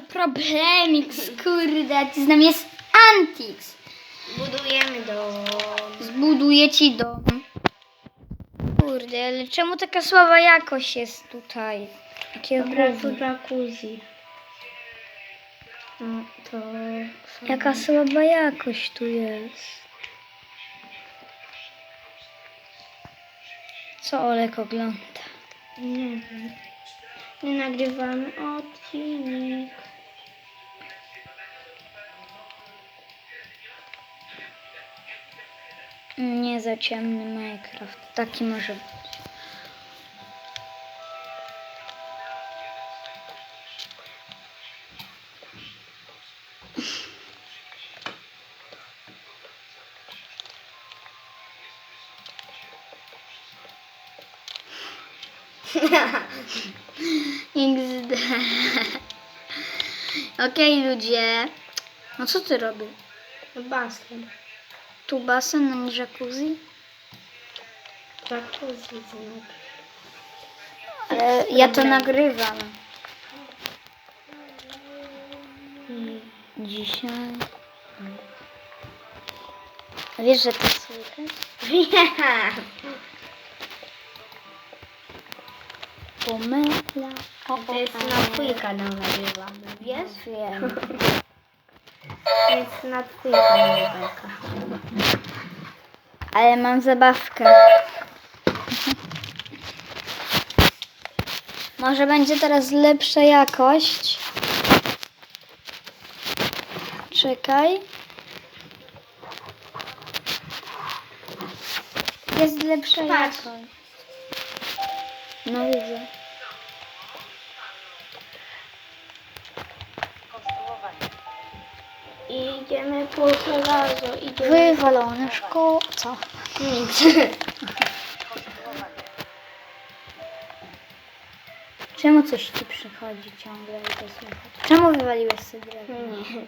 problemik, kurde, ty z nami jest Antix. Budujemy dom. Zbuduję ci dom. Kurde, ale czemu taka słaba jakość jest tutaj? Jakie Braku jacuzzi. No to... Jaka słaba jakość tu jest. Co Olek ogląda? Nie wiem. Nie nagrywamy odcinek. Nie za ciemny Minecraft. Taki może być. XD. Okej ludzie. No co ty robisz? Basen. Tu basen, a nie jacuzzi? Jacuzzi znowu. Ale ja to nagrywam. Dzisiaj. A wiesz, że to słychać? Wiem. Pomyla. To jest na twój kanał nagrywamy, wiesz? Wiem. To jest na twój kanał beka. Ale mam zabawkę. Może będzie teraz lepsza jakość. Czekaj. Jest lepsza Patrz. jakość. No widzę. Idziemy po żelazo, idziemy... Wywalone szkoła. Co? Nic. Czemu coś ci przychodzi ciągle i to słychać? Czemu wywaliłeś sobie drewno? Nie.